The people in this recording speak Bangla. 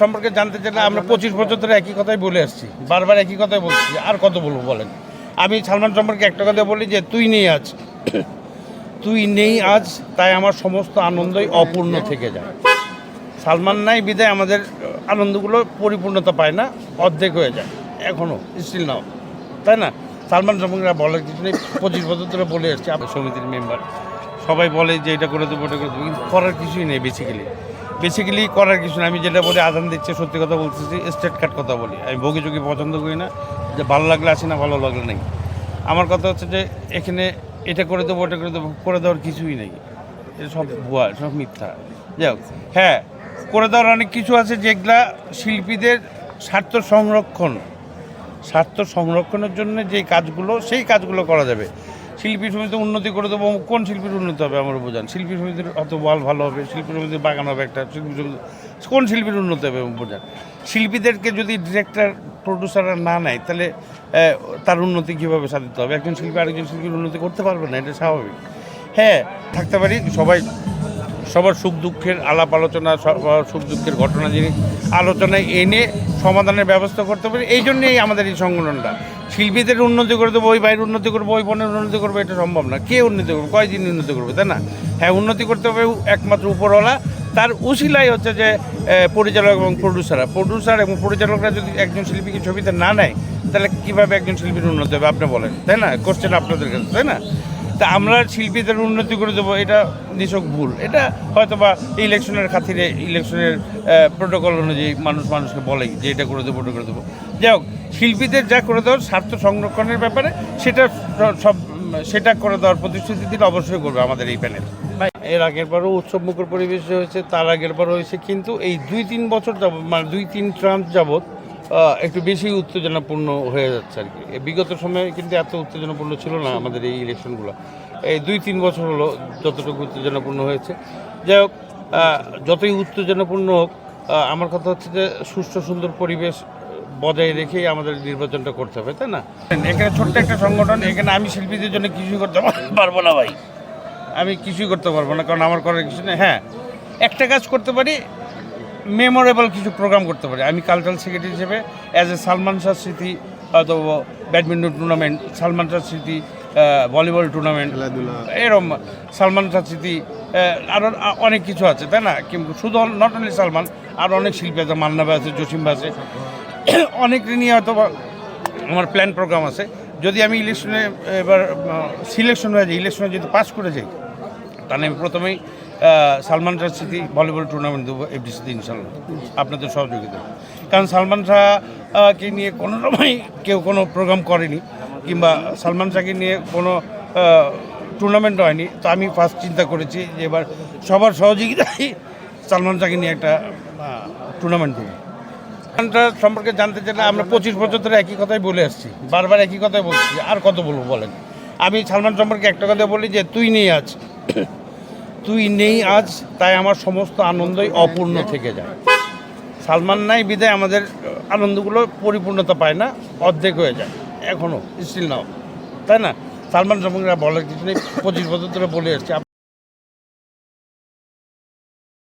সম্পর্কে জানতে চাইলে আমরা পঁচিশ বছর ধরে একই কথাই বলে আসছি, বারবার একই কথাই বলছি, আর কত বলব বলেন? আমি সালমান সম্পর্কে একটা কথা বলি যে, তুই নেই আজ। তুই নেই আজ, তাই আমার সমস্ত আনন্দই অপূর্ণ থেকে যায়। সালমান নাই, বিদায় আমাদের আনন্দগুলো পরিপূর্ণতা পায় না, অর্ধেক হয়ে যায় এখনও স্টিল নাও তাই না? সালমান সম্পর্কে বলার কিছু নেই, পঁচিশ বছর ধরে বলে আসছি সমিতির মেম্বার সবাই বলে যে, এটা করে দেবো, ওটা করে দেবো, কিন্তু করার কিছুই নেই বেসিক্যালি বেসিক্যালি করার কিছু নেই আমি যেটা বলি, আদান দিচ্ছে, সত্যি কথা বলতেছি স্টেট কাট কথা বলি। আমি বগি চুকি পছন্দ করি না, যে ভালো লাগলে আসি না, ভালো লাগলে নেই। আমার কথা হচ্ছে যে, এখানে এটা করে দেবো, ওটা করে দেবো, করে দেওয়ার কিছুই নেই। এটা সব ভুয়া, সব মিথ্যা। যাই হোক হ্যাঁ করে দেওয়ার অনেক কিছু আছে যেগুলা শিল্পীদের স্বার্থ সংরক্ষণ। স্বার্থ সংরক্ষণের জন্য যে কাজগুলো, সেই কাজগুলো করা যাবে। শিল্পী সমিতি উন্নতি করে দেবো, কোন শিল্পীর উন্নতি হবে আমার বোঝান শিল্পী সমিতির অত বল ভালো হবে শিল্পী সমিতির বাগান হবে একটা শিল্পী সমিতি কোন শিল্পীর উন্নতি হবে বোঝান শিল্পীদেরকে যদি ডিরেক্টর প্রডিউসাররা না নেয়, তাহলে তার উন্নতি কীভাবে সাধিত হবে? একজন শিল্পী আরেকজন শিল্পীর উন্নতি করতে পারবে না, এটা স্বাভাবিক। হ্যাঁ থাকতে পারি, সবাই সবার সুখ দুঃখের আলাপ আলোচনা, সবার সুখ দুঃখের ঘটনা যিনি আলোচনায় এনে সমাধানের ব্যবস্থা করতে পারি, এই জন্যই আমাদের এই সংগঠনটা। শিল্পীদের উন্নতি করে দেবো, ওই বাইরের উন্নতি করব, ওই বনের উন্নতি করব, এটা সম্ভব না। কে উন্নতি করবে? কয়দিন উন্নতি করবে, তাই না? হ্যাঁ উন্নতি করতে হবে একমাত্র উপরওয়ালা। তার উশিলাই হচ্ছে যে পরিচালক এবং প্রডিউসাররা প্রডিউসার এবং পরিচালকরা যদি একজন শিল্পীকে ছবিতে না নেয়, তাহলে কীভাবে একজন শিল্পীর উন্নতি হবে? আপনি বলেন, তাই না? কোশ্চেন আপনাদের কাছে, তাই না? তা আমরা শিল্পীদের উন্নতি করে দেবো, এটা নিছক ভুল। এটা হয়তো বা ইলেকশনের খাতিরে, ইলেকশনের প্রোটোকল অনুযায়ী মানুষ মানুষকে বলে যে এটা করে দেবো, ওটা করে দেবো। যাই হোক, শিল্পীদের যা করে দেওয়ার স্বার্থ সংরক্ষণের ব্যাপারে সেটা সব, সেটা করে দেওয়ার প্রতিশ্রুতি দিলে অবশ্যই করবে আমাদের এই প্যানেল এর আগের বারও উৎসব মুখর পরিবেশ হয়েছে, তার আগের বারও হয়েছে, কিন্তু এই দুই তিন বছর যাবত মানে দুই তিন ট্রাম্প যাবৎ একটু বেশি উত্তেজনাপূর্ণ হয়ে যাচ্ছে আর কি। বিগত সময়ে কিন্তু এত উত্তেজনাপূর্ণ ছিল না আমাদের এই ইলেকশনগুলো। এই দুই তিন বছর হলো যতটুকু উত্তেজনাপূর্ণ হয়েছে। যাই হোক যতই উত্তেজনাপূর্ণ হোক আমার কথা হচ্ছে যে সুষ্ঠু সুন্দর পরিবেশ বজায় রেখেই আমাদের নির্বাচনটা করতে হবে, তাই না? এখানে ছোট্ট একটা সংগঠন, এখানে আমি শিল্পীদের জন্য কিছুই করতে পারব না ভাই। আমি কিছুই করতে পারব না, কারণ আমার করার কিছু নেই। হ্যাঁ একটা কাজ করতে পারি মেমোরেবল কিছু প্রোগ্রাম করতে পারি। আমি কালচারাল সেক্রেটারি হিসেবে অ্যাজ এ সালমান শাহ স্মৃতি হয়তো ব্যাডমিন্টন টুর্নামেন্ট সালমান শাহ স্মৃতি ভলিবল টুর্নামেন্ট এরম সালমান শাহ স্মৃতি আরও অনেক কিছু আছে তাই না? কিন্তু শুধু নট অনলি সালমান আরও অনেক শিল্পী আছে মান্নাবা আছে জসিম্বা আছে। অনেক নিয়ে হয়তো আমার প্ল্যান প্রোগ্রাম আছে। যদি আমি ইলেকশনে এবার সিলেকশন হয়ে যাই ইলেকশনে যদি পাস করে যাই তাহলে আমি প্রথমেই সালমান শাহ স্মৃতি ভলিবল টুর্নামেন্ট দেবো এফডিসিতে ইনশাল্লাহ আপনাদের সহযোগিতা। কারণ সালমান শাহকে নিয়ে কোনো সময় কেউ কোনো প্রোগ্রাম করেনি, কিংবা সালমান শাহকে নিয়ে কোনো টুর্নামেন্ট হয়নি, তো আমি ফার্স্ট চিন্তা করেছি যে এবার সবার সহযোগিতায় সালমান শাহকে নিয়ে একটা টুর্নামেন্ট দেবো। গানটা সম্পর্কে জানতে চাইলে আমরা পঁচিশ বছর ধরে একই কথাই বলে আসছি, বারবার একই কথাই বলছি, আর কত বলব বলেন? আমি সালমান সম্পর্কে একটা কথা বলি যে, তুই নিয়ে আজ তুই নেই আজ, তাই আমার সমস্ত আনন্দই অপূর্ণ থেকে যায়। সালমান নাই, বিদায় আমাদের আনন্দগুলো পরিপূর্ণতা পায় না, অর্ধেক হয়ে যায় এখনও স্টিল নাও তাই না? সালমান সম্পর্কে বলার কিছু নেই, পঁচিশ বছর ধরে বলে আসছি